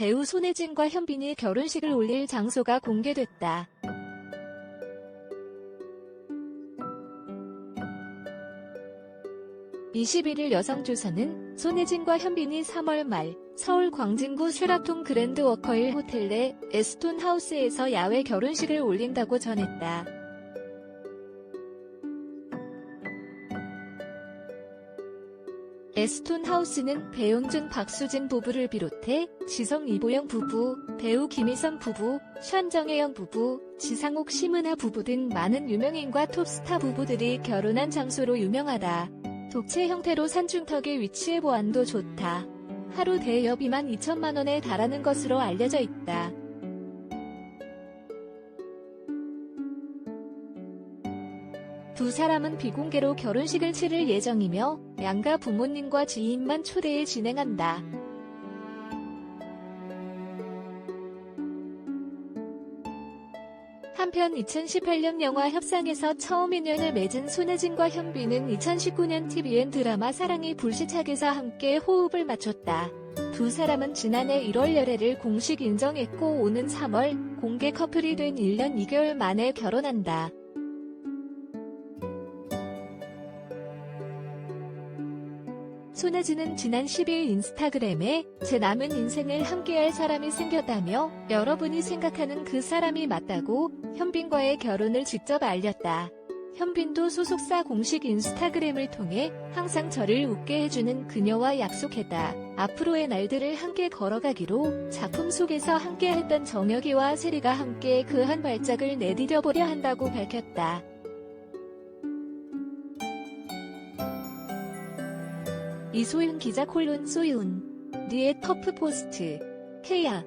배우 손혜진과 현빈이 결혼식을 올릴 장소가 공개됐다. (21일) 여성조선은 손혜진과 현빈이 3월 말 서울 광진구 쉐라톤 그랜드 워커힐 호텔 내 에스톤 하우스에서 야외 결혼식을 올린다고 전했다. 에스톤 하우스는 배용준 박수진 부부를 비롯해 지성 이보영 부부, 배우 김희선 부부, 션정혜영 부부, 지상욱 심은하 부부 등 많은 유명인과 톱스타 부부들이 결혼한 장소로 유명하다. 독채 형태로 산중턱에 위치해 보안도 좋다. 하루 대여비만 2천만 원에 달하는 것으로 알려져 있다. 두 사람은 비공개로 결혼식을 치를 예정이며 양가 부모님과 지인만 초대해 진행한다. 한편 2018년 영화 협상에서 처음 인연을 맺은 손혜진과 현빈은 2019년 TVN 드라마 사랑이 불시착에서 함께 호흡을 맞췄다. 두 사람은 지난해 1월 열애를 공식 인정했고 오는 3월 공개 커플이 된 1년 2개월 만에 결혼한다. 손혜진은 지난 10일 인스타그램에 제 남은 인생을 함께할 사람이 생겼다며 여러분이 생각하는 그 사람이 맞다고 현빈과의 결혼을 직접 알렸다. 현빈도 소속사 공식 인스타그램을 통해 항상 저를 웃게 해주는 그녀와 약속했다. 앞으로의 날들을 함께 걸어가기로 작품 속에서 함께 했던 정혁이와 세리가 함께 그 한 발짝을 내디뎌보려 한다고 밝혔다. 이소윤 기자 콜론 소윤. 니의 터프 포스트. 케야.